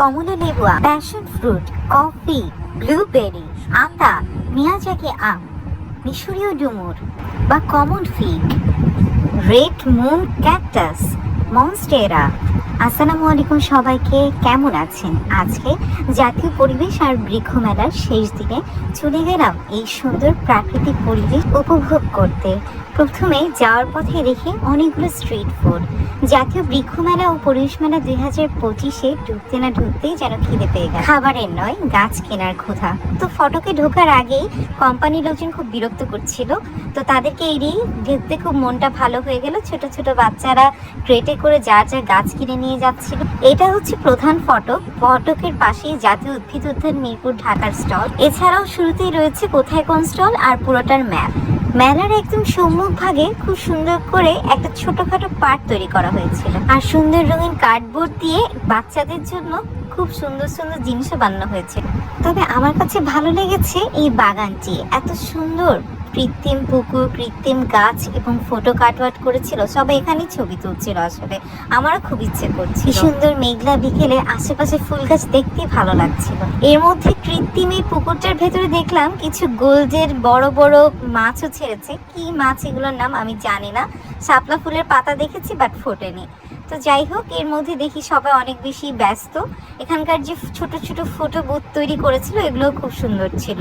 কমলা লেবুয়া passion fruit coffee blueberry আতা Miyazaki আম, মিশরীয় ডুমুর বা common fig red moon cactus monstera আসসালামু আলাইকুম সবাইকে, কেমন আছেন? আজকে জাতীয় পরিবেশ আর বৃক্ষ মেলার শেষ দিনে চলে গেলাম এই সুন্দর প্রাকৃতিক পরিবেশ উপভোগ করতে। প্রথমে যাওয়ার পথে দেখি অনেকগুলো স্ট্রিট ফুড জাতীয় বৃক্ষ মেলা ও পরিবেশ মেলা দুই হাজার পঁচিশে ঢুকতে না ঢুকতেই যেন খিদে পেয়ে গেল। খাবারের নয়, গাছ কেনার ক্ষুধা। তো ফটোকে ঢোকার আগেই কোম্পানির লোকজন খুব বিরক্ত করছিল। তো তাদেরকে এড়িয়ে ঢুকতে খুব মনটা ভালো হয়ে গেল। ছোট ছোট বাচ্চারা ক্রেটে করে যার যার গাছ কিনে নিয়ে যাচ্ছিল। এটা হচ্ছে প্রধান ফটক। ফটকের পাশেই জাতীয় উদ্ভিদ উদ্যান মিরপুর ঢাকার স্টল। এছাড়াও শুরুতেই রয়েছে কোথায় কোন স্টল আর পুরোটার ম্যাপ। মেলার একদম সম্মুখ ভাগে খুব সুন্দর করে একটা ছোটখাটো পার্ক তৈরি করা হয়েছিল। আর সুন্দর রঙিন কার্ডবোর্ড দিয়ে বাচ্চাদের জন্য খুব সুন্দর সুন্দর জিনিসও বানানো হয়েছে। তবে আমার কাছে ভালো লেগেছে এই বাগানটি। এত সুন্দর। কৃত্রিম পুকুর কৃত্রিম গাছ এবং ফটো কাটওয়াট করেছিল। সবাই এখানেই ছবি তুলছিল আসলে। আমারও খুব ইচ্ছে করছিল। সুন্দর মেঘলা বিকেলে আশেপাশে ফুল গাছ দেখতে ভালো লাগছিল। এর মধ্যে কৃত্রিম এই পুকুরটার ভেতরে দেখলাম কিছু গোল্ডের বড় বড় মাছও ছেড়েছে। কি মাছ এগুলোর নাম আমি জানি না। শাপলা ফুলের পাতা দেখেছি বাট ফোটেনি। তো যাই হোক, এর মধ্যে দেখি সবাই অনেক বেশি ব্যস্ত। এখানকার যে ছোট ছোট ফটো বুথ তৈরি করেছিল এগুলো খুব সুন্দর ছিল।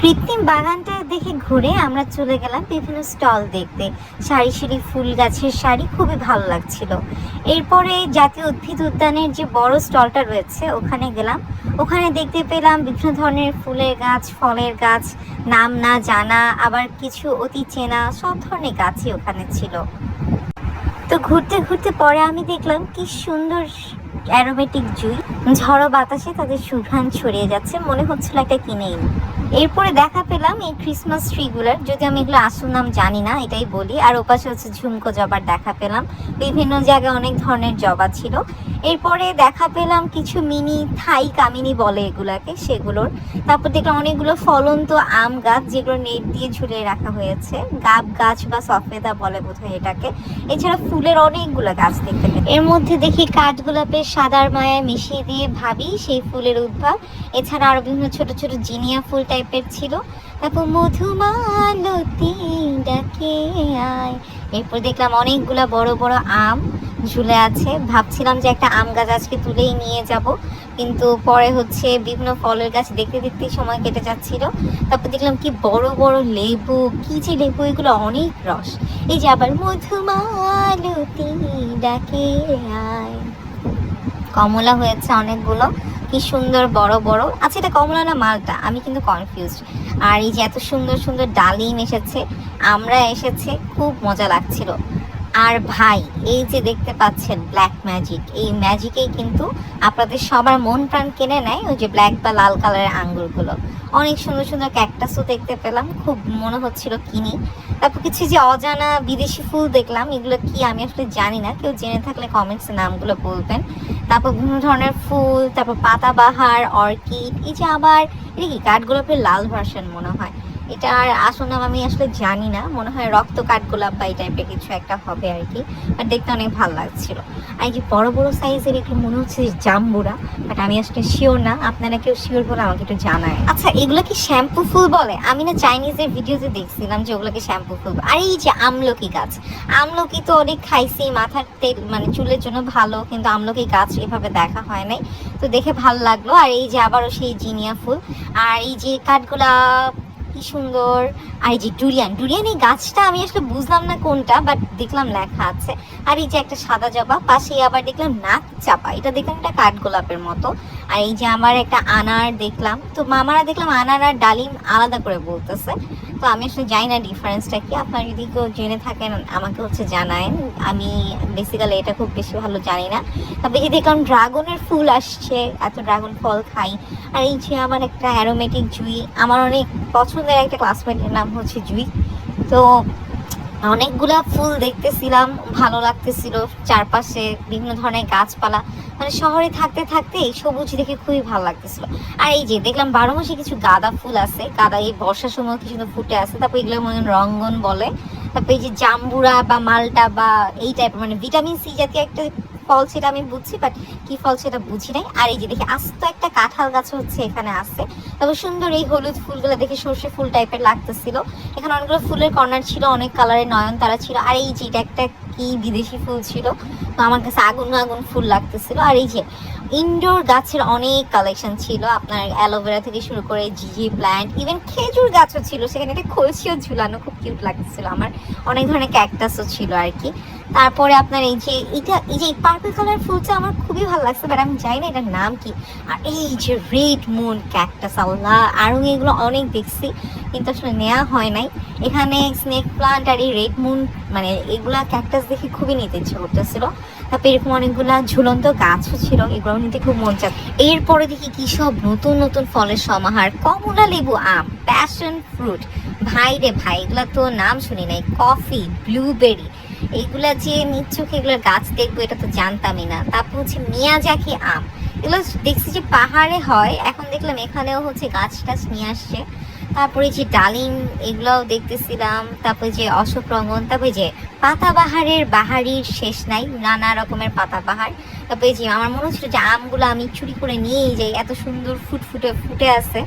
কৃত্রিম বাগানটা দেখে ঘুরে আমরা চলে গেলাম বিভিন্ন স্টল দেখতে। সারি সারি ফুল গাছের শাড়ি খুবই ভালো লাগছিল। এরপরে জাতীয় উদ্ভিদ উদ্যানের যে বড় স্টলটা রয়েছে, ওখানে গেলাম। ওখানে দেখতে পেলাম বিভিন্ন ধরনের ফুলের গাছ, ফলের গাছ, নাম না জানা, আবার কিছু অতি চেনা, সব ধরনের গাছই ওখানে ছিল। তো ঘুরতে ঘুরতে পরে আমি দেখলাম কি সুন্দর অ্যারোমেটিক জুই। ঝড়ো বাতাসে তাদের সুঘ্রাণ ছড়িয়ে যাচ্ছে, মনে হচ্ছিল একটা কিনেই এরপরে দেখা পেলাম এই ক্রিসমাস ট্রিগুলার যদি আমি এগুলো আসল নাম জানি না, এটাই বলি। আর ওপাশে হচ্ছে ঝুমকো জবার দেখা পেলাম। বিভিন্ন জায়গায় অনেক ধরনের জবা ছিল। এরপরে দেখা পেলাম কিছু মিনি থাই কামিনী বলে এগুলাকে, সেগুলোর। তারপর দেখলাম অনেকগুলো ফলন্ত আম গাছ, যেগুলো নেট দিয়ে ঝুলিয়ে রাখা হয়েছে। গাব গাছ বা সফেদা বলে বোধহয় এটাকে। এছাড়া ফুলের অনেকগুলো গাছ দেখতে পেলাম। এর মধ্যে দেখি কাঠগোলাপের সাদার মায়া মিশিয়ে দিয়ে ভাবি সেই ফুলের উদ্ভব। এছাড়া আরও বিভিন্ন ছোট ছোট জিনিয়া ফুল টাইপের ছিল। তারপর মধুমালতি ডাকে আয় এরপর দেখলাম অনেকগুলা বড় বড় আম। ঝুলে আছে। ভাবছিলাম যে একটা আম গাছ আজকে তুলেই নিয়ে যাব, কিন্তু পরে হচ্ছে বিভিন্ন ফলের গাছ দেখতে দেখতে সময় কেটে যাচ্ছিল। তারপর দেখলাম কি বড় বড় লেবু, কি যে লেবু, এগুলো অনেক রস। এই যে আবার মধুমালতি ডাকে কমলা হয়েছে অনেকগুলো, কি সুন্দর বড় বড়। আচ্ছা এটা কমলা না মালটা? আমি কিন্তু কনফিউজড আর এই যে এত সুন্দর সুন্দর ডালিম এসেছে, আমরা এসেছে, খুব মজা লাগছিল। আর ভাই, এই যে দেখতে পাচ্ছেন ব্ল্যাক ম্যাজিক এই ম্যাজিকেই কিন্তু আপনাদের সবার মন প্রাণ কেনে নেয় ওই যে ব্ল্যাক বা লাল কালারের আঙ্গুরগুলো। অনেক সুন্দর সুন্দর ক্যাকটাসও দেখতে পেলাম, খুব মনে হচ্ছিল কিনি। তারপর কিছু যে অজানা বিদেশি ফুল দেখলাম, এগুলো কি আমি আসলে জানি না, কেউ জেনে থাকলে কমেন্টসে নামগুলো বলবেন। তারপর বিভিন্ন ধরনের ফুল, তারপর পাতাবাহার অর্কিড এই যে আবার, এটা কি লাল ভার্সন মনে হয়? এটা আর আসল নাম আমি আসলে জানি না। মনে হয় রক্ত কাঠগোলাপ বা এই টাইপের কিছু একটা হবে আর কি। আর দেখতে অনেক ভালো লাগছিল। আর যে বড় বড় সাইজের একটু মনে হচ্ছে জাম্বুরা বাট আমি আসলে শিওর না। আপনারা কেউ শিওর বলে আমাকে একটু জানায়। আচ্ছা এগুলো কি শ্যাম্পু ফুল বলে? আমি না চাইনিজের ভিডিওতে দেখছিলাম যে ওগুলোকে শ্যাম্পু ফুল আর এই যে আমলকি গাছ, আমলকি তো অনেক খাইছি, মাথার তেল মানে চুলের জন্য ভালো, কিন্তু আমলকি গাছ এভাবে দেখা হয় নাই। তো দেখে ভালো লাগল। আর এই যে আবারও সেই জিনিয়া ফুল। আর এই যে কাঠগোলাপ কি সুন্দর। আর এই যে ডুরিয়ান ডুরিয়ান এই গাছটা আমি আসলে বুঝলাম না কোনটা বাট দেখলাম লেখা আছে। আর এই যে একটা সাদা জবা, পাশে আবার দেখলাম নাক চাপা, এটা দেখলাম একটা কাঠগোলাপের মতো। আর এই যে আমার একটা আনার দেখলাম, তো মামারা দেখলাম আনার আর ডালিম আলাদা করে বলতেছে। তো আমি আসলে জানি না ডিফারেন্সটা কি। আপনারা যদি কেউ জেনে থাকেন, আমাকে হচ্ছে জানায় আমি বেসিক্যালি এটা খুব বেশি ভালো জানি না। তবে এই দেখলাম ড্রাগনের ফুল আসছে, এত ড্রাগন ফল খাই। আর এই যে আমার একটা অ্যারোমেটিক জুই, আমার অনেক পছন্দের একটা ক্লাসমেটের নাম হচ্ছে জুই। তো অনেকগুলা ফুল দেখতেছিলাম, ভালো লাগতেছিল চারপাশে বিভিন্ন ধরনের গাছপালা। মানে শহরে থাকতে থাকতে এই সবুজ দেখে খুবই ভালো লাগতেছিল। আর এই যে দেখলাম বারো মাসে কিছু গাঁদা ফুল আছে, গাঁদা এই বর্ষার সময় কিছু ফুটে আছে, তারপর এগুলো মনে রঙ্গন বলে। তারপর এই যে জাম্বুরা বা মালটা বা এই টাইপের মানে ভিটামিন সি জাতীয় একটা ফল সেটা আমি বুঝছি বাট কি ফল সেটা বুঝি নাই। আর এই যে দেখি, আস্ত একটা কাঁঠাল গাছ হচ্ছে এখানে আছে। তবে সুন্দর এই হলুদ ফুলগুলো দেখে সর্ষে ফুল টাইপের লাগতেছিল। এখানে অনেকগুলো ফুলের কর্নার ছিল, অনেক কালারের নয়ন তারা ছিল। আর এই যে এটা একটা কি বিদেশি ফুল ছিল, তো আমার কাছে আগুন আগুন ফুল লাগতেছিল। আর এই যে ইনডোর গাছের অনেক কালেকশন ছিল, আপনার অ্যালোভেরা থেকে শুরু করে জিজি প্ল্যান্ট ইভেন খেজুর গাছও ছিল। সেখানে একটা কলসিও ঝুলানো, খুব কিউট লাগতেছিল আমার। অনেক ধরনের ক্যাকটাসও ছিল আর কি। তারপরে আপনার এই যে, এটা, এই যে পার্পল কালার ফুলটা আমার খুবই ভালো লাগছে বাট আমি জানি না এটার নাম কি। আর এই যে রেড মুন ক্যাকটাস আল্লাহ আরও এগুলো অনেক দেখছি, কিন্তু আসলে নেওয়া হয় নাই। এখানে স্নেক প্লান্ট আর এই রেড মুন মানে এগুলা ক্যাকটাস দেখে খুবই নিতে ইচ্ছে করতেছিল। তারপরে এরকম অনেকগুলা ঝুলন্ত গাছও ছিল, এগুলো নিতে খুব মন চাচ্ছে এরপরে দেখি কি সব নতুন নতুন ফলের সমাহার, কমলা লেবু আম প্যাশন ফ্রুট ভাই রে ভাই, এগুলা তো নাম শুনি নাই কফি ব্লুবেরি এইগুলা যে নিচ্ছুক এগুলোর গাছ দেখব, এটা তো জানতামই না। তারপর হচ্ছে মিয়াজাকি আম। এগুলো দেখছি যে পাহাড়ে হয়, এখন দেখলাম এখানেও হচ্ছে গাছ টাছ নিয়ে আসছে। তারপরে যে ডালিম, এগুলোও দেখতেছিলাম। তারপরে যে অশোক রঙন তারপরে যে পাতাবাহারের বাহারির শেষ নাই, নানা রকমের পাতাবাহার। যে আমার মনে হচ্ছিল যে আমগুলো আমি চুরি করে নিয়েই যাই। এত সুন্দর ফুট ফুটে ফুটে আছে।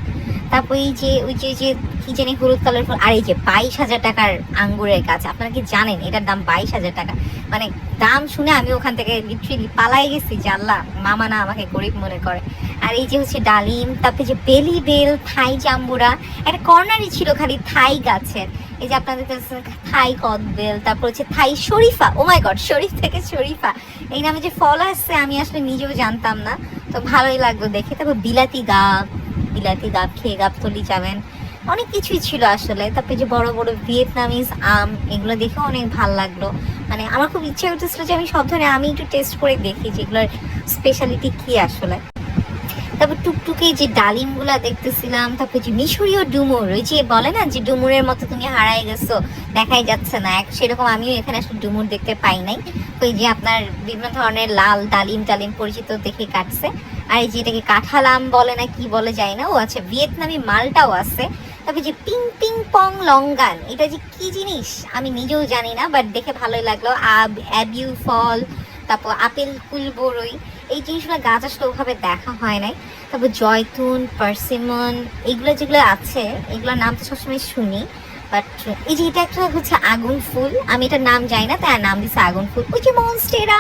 তারপর এই যে, ওই যে যে, কি জানি হলুদ কালার ফুল আর এই যে বাইশ হাজার টাকার আঙ্গুরের গাছ, আপনারা কি জানেন? এটার দাম বাইশ হাজার টাকা। মানে দাম শুনে আমি ওখান থেকে লিটারেলি পালাই গেছি যে আল্লাহ, মামা না আমাকে গরিব মনে করে। আর এই যে হচ্ছে ডালিম, তারপরে যে বেলি বেল, থাই জাম্বুরা একটা কর্নারই ছিল খালি থাই গাছের। এই যে আপনাদের কাছে থাই কদবেল, তারপর হচ্ছে থাই শরীফা। ও মাই গড শরীফ থেকে শরীফা। এই নামে যে ফল আসছে, আমি আসলে নিজেও জানতাম না। তো ভালোই লাগল দেখে। তারপর বিলাতি গাব বিলাতি গাব খেয়ে গাবতলি যাবেন। অনেক কিছুই ছিল আসলে। তারপরে যে বড় বড় ভিয়েতনামিজ আম, এগুলো দেখে অনেক ভালো লাগল। মানে আমার খুব ইচ্ছা করতেছিল যে আমি সব ধরনের আমি একটু টেস্ট করে দেখি যে এগুলোর স্পেশালিটি কি আসলে। তারপর টুকটুকে যে ডালিমগুলা দেখতেছিলাম, তারপর যে মিশরীয় ডুমুর, ওই যে বলে না যে ডুমুরের মতো তুমি হারাই গেছো, দেখাই যাচ্ছে না। এক সেরকম আমিও এখানে আসলে ডুমুর দেখতে পাই নাই। ওই যে আপনার বিভিন্ন ধরনের লাল ডালিম টালিম পরিচিত দেখে কাটছে। আর এই যে এটাকে কাঁঠাল আম বলে না কি বলে যায় না, ও আচ্ছা ভিয়েতনামি, মালটাও আছে। তারপর যে পিং পিং পং লঙ্গান, এটা যে কি জিনিস? আমি নিজেও জানি না বাট দেখে ভালোই লাগল। আব, অ্যাবিউ ফল, তারপর আপেল কুল বড়ই এই জিনিসগুলো গাছ আসলে ওভাবে দেখা হয় নাই। তারপর জয়তুন, পার্সিমন, এগুলো যেগুলো আছে, এগুলোর নাম তো সবসময় শুনি। বাট এই যে এটা একটা হচ্ছে আগুন ফুল, আমি এটার নাম জানি না, তাই নাম দিচ্ছে আগুন ফুল। ওই যে মনস্টেরা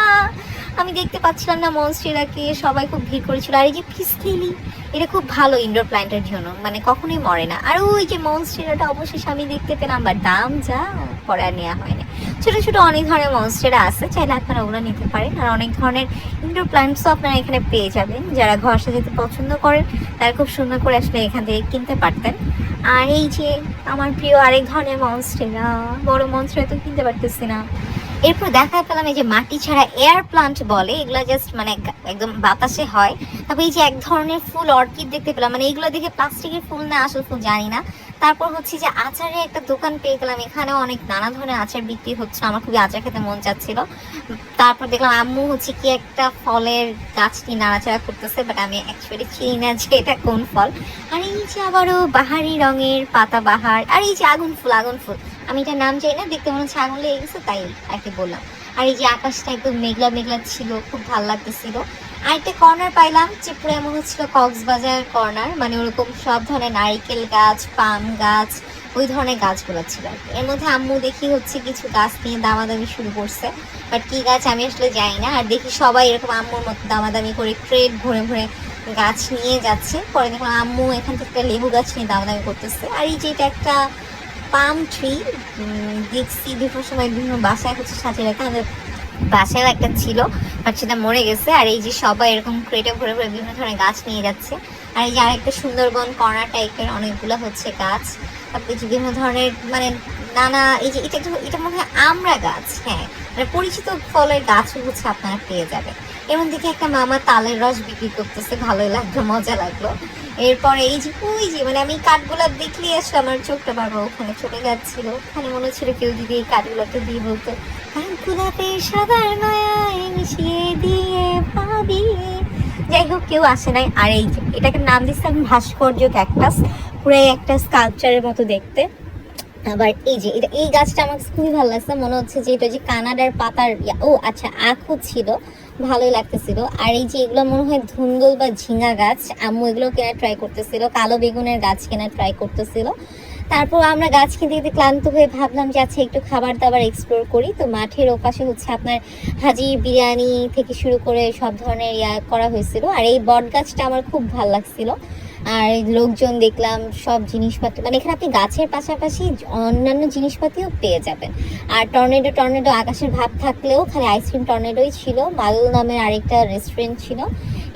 আমি দেখতে পাচ্ছিলাম না মনস্টেরাকে সবাই খুব ভিড় করেছিল। আর এই যে ফিসকেলি এটা খুব ভালো ইনডোর প্ল্যান্টের জন্য মানে কখনোই মরে না। আর ওই যে মনস্টেরাটা অবশেষে আমি দেখতে পেলাম বা দাম যা, পরে আর নেওয়া হয়নি ছোটো ছোটো অনেক ধরনের মনস্টেরা আছে, চাইলে আপনারা ওগুলো নিতে পারেন। আর অনেক ধরনের ইনডোর প্ল্যান্টসও আপনারা এখানে পেয়ে যাবেন। যারা ঘর সাজাতে পছন্দ করেন, তারা খুব সুন্দর করে আসলে এখান থেকে কিনতে পারতেন। আর এই যে আমার প্রিয় আরেক ধরনের মনস্টেরা বড় মনস্টেরা তো কিনতে পারতেছি না। এরপর দেখা পেলাম এই যে মাটি ছাড়া এয়ার প্লান্ট বলে, এগুলো জাস্ট মানে একদম বাতাসে হয়। তারপর এই যে এক ধরনের ফুল অর্কিড দেখতে পেলাম মানে এগুলো দেখে প্লাস্টিকের ফুল না, আসল ফুল জানি না। তারপর হচ্ছে যে আচারে একটা দোকান পেয়ে গেলাম, এখানেও অনেক নানা ধরনের আচার বিক্রি হচ্ছে আমার খুবই আচার খেতে মন চাচ্ছিল। তারপর দেখলাম আম্মু হচ্ছে কি একটা ফলের গাছটি নাড়াচাড়া করতেছে বাট আমি অ্যাকচুয়ালি চিনি না যে এটা কোন ফল। আর এই যে আবারও বাহারি রঙের পাতা বাহার, আর এই যে আগুন ফুল আগুন ফুল। আমি এটার নাম জানি না, দেখতে মনে হচ্ছে আগুন লেগে গেছে, তাই আর কি বললাম। আর এই যে আকাশটা একদম মেঘলা মেঘলা ছিল, খুব ভালো লাগতেছিল। আর একটা কর্নার পাইলাম যে পুরো এমন হচ্ছিল কক্সবাজার কর্নার মানে ওরকম সব ধরনের নারিকেল গাছ, পাম গাছ, ওই ধরনের গাছগুলো ছিল। এর মধ্যে আম্মু দেখি হচ্ছে কিছু গাছ নিয়ে দামাদামি শুরু করছে বাট কি গাছ আমি আসলে জানি না। আর দেখি সবাই এরকম আম্মুর মতো দামাদামি করে ট্রেড ভরে ভরে গাছ নিয়ে যাচ্ছে। পরে দেখলাম আম্মু এখান থেকে একটা লেবু গাছ নিয়ে দামাদামি করতেছে। আর এই যে এটা একটা পাম ট্রি দেখছি দুটোর সময় বিভিন্ন বাসায় হচ্ছে সাজিয়ে রাখা, আমাদের বাসায়ও একটা ছিল, বাট সেটা মরে গেছে, আর এই যে সবাই এরকম ক্রেটে ভরে ভরে বিভিন্ন ধরনের গাছ নিয়ে যাচ্ছে, আর এই যে আরেকটা সুন্দরবন কর্নার টাইপের অনেকগুলো হচ্ছে গাছ, তারপরে যে বিভিন্ন ধরনের মানে নানা, এই যে এটা এটা মনে হয় আমড়া গাছ হ্যাঁ মানে পরিচিত ফলের গাছও হচ্ছে আপনারা পেয়ে যাবেন। এমন দেখে একটা মামা তালের রস বিক্রি করতেছে, ভালোই লাগল, মজা লাগল। এরপরে এই যে, ওই যে মানে আমি কাঠগুলো দেখলে আসলে আমার চোখটা বারবার ওখানে চলে যাচ্ছিল। ওখানে মনে হচ্ছিল কেউ যদি এই কাঠগুলোকে দিয়ে বলতো কাঠগুলাতে সাদার নয়ায় মিশিয়ে দিয়ে ভাবি। যাই হোক, কেউ আসে নাই। আর এই যে, এটাকে নাম দিচ্ছে আমি ভাস্কর্য ক্যাকটাস পুরো একটা স্কাল্পচারের মতো দেখতে। আবার এই যে এটা এই গাছটা আমার খুবই ভালো লাগছে। মনে হচ্ছে যে এটা যে কানাডার পাতার ও আচ্ছা আখও ছিল। ভালোই লাগতেছিল। আর এই যে এগুলো মনে হয় ধুন্দল বা ঝিঙা গাছ, আম্মু এগুলো কেনার ট্রাই করতেছিল, কালো বেগুনের গাছ কেনার ট্রাই করতেছিল। তারপর আমরা গাছ কিনতে কিনতে ক্লান্ত হয়ে ভাবলাম যে আচ্ছা একটু খাবার দাবার এক্সপ্লোর করি। তো মাঠের ওপাশে হচ্ছে আপনার হাজি বিরিয়ানি থেকে শুরু করে সব ধরনের ইয়া করা হয়েছিল। আর এই বট গাছটা আমার খুব ভালো লাগছিল। আর লোকজন দেখলাম, সব জিনিসপত্র মানে এখানে আপনি গাছের পাশাপাশি অন্যান্য জিনিসপাতিও পেয়ে যাবেন। আর টর্নেডো টর্নেডো আকাশের ভাব থাকলেও খালি আইসক্রিম টর্নেডোই ছিল। মালুল নামের আরেকটা রেস্টুরেন্ট ছিল।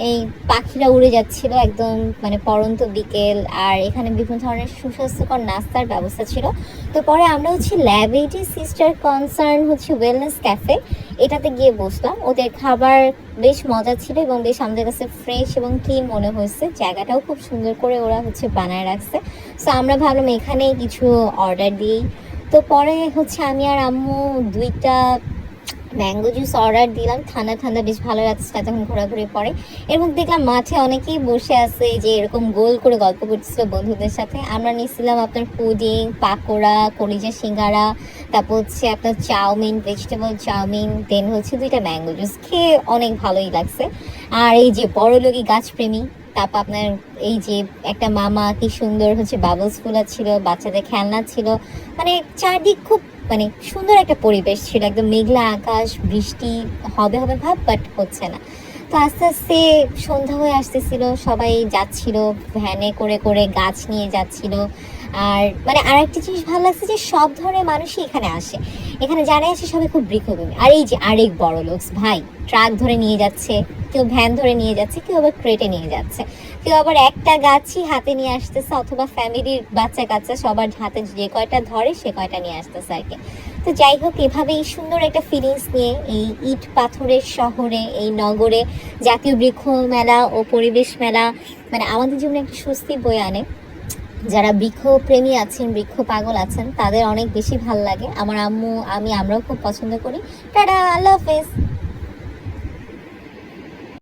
এই পাখিরা উড়ে যাচ্ছিল একদম মানে পরন্ত বিকেল, আর এখানে বিভিন্ন ধরনের সুস্বাস্থ্যকর নাস্তার ব্যবস্থা ছিল। তো পরে আমরা হচ্ছে ল্যাবেটি সিস্টার কনসার্ন হচ্ছে ওয়েলনেস ক্যাফে এটাতে গিয়ে বসলাম। ওদের খাবার বেশ মজা ছিল এবং বেশ আমাদের কাছে ফ্রেশ এবং ক্লিন মনে হয়েছে। জায়গাটাও খুব সুন্দর করে ওরা হচ্ছে বানায় রাখছে। সো আমরা ভাবলাম এখানে কিছু অর্ডার দিই তো পরে হচ্ছে আমি আর আম্মু দুইটা ম্যাঙ্গো জুস অর্ডার দিলাম ঠান্ডা ঠান্ডা বেশ ভালো লাগছে তখন ঘোরাঘুরি পরে এবং দেখলাম মাঠে অনেকেই বসে আছে যে এরকম গোল করে গল্প করতেছিল বন্ধুদের সাথে। আমরা নিয়েছিলাম আপনার পুডিং, পাকোড়া, কলিজা সিঙ্গারা, তারপর হচ্ছে আপনার চাউমিন ভেজিটেবল চাউমিন দেন হচ্ছে দুইটা ম্যাঙ্গো জুস খেয়ে অনেক ভালোই লাগছে। আর এই যে বড় লোকই গাছপ্রেমী, তারপর আপনার এই যে একটা মামা কি সুন্দর হচ্ছে বাবলস ফুলা ছিল বাচ্চাদের খেলনা ছিল। মানে চারদিক খুব মানে সুন্দর একটা পরিবেশ ছিল, একদম মেঘলা আকাশ, বৃষ্টি, হবে হবে ভাব বাট হচ্ছে না। তো আস্তে আস্তে সন্ধ্যা হয়ে আসতেছিল, সবাই যাচ্ছিল ভ্যানে করে করে গাছ নিয়ে যাচ্ছিল। আর মানে আর একটা জিনিস ভালো লাগছে যে সব ধরনের মানুষই এখানে আসে। এখানে যারা আসে সবাই খুব বৃক্ষভূমি। আর এই যে আরেক বড় লোকস ভাই, ট্রাক ধরে নিয়ে যাচ্ছে। কেউ ভ্যান ধরে নিয়ে যাচ্ছে, কেউ আবার ক্রেটে নিয়ে যাচ্ছে। কেউ আবার একটা গাছই হাতে নিয়ে আসতেছে, অথবা ফ্যামিলির বাচ্চা কাচ্চা সবার হাতে যে কয়টা ধরে সে কয়টা নিয়ে আসতেছে আর কি। তো যাই হোক এভাবে এই সুন্দর একটা ফিলিংস নিয়ে এই ইট পাথরের শহরে, এই নগরে, জাতীয় বৃক্ষ মেলা ও পরিবেশ মেলা মানে আমাদের জীবনে একটা স্বস্তি বয়ে আনে। যারা বৃক্ষ প্রেমী আছেন, বৃক্ষ পাগল আছেন, তাদের অনেক বেশি ভালো লাগে। আমার আম্মু, আমি, আমরাও খুব পছন্দ করি। টাটা, আল্লাহ হাফেজ।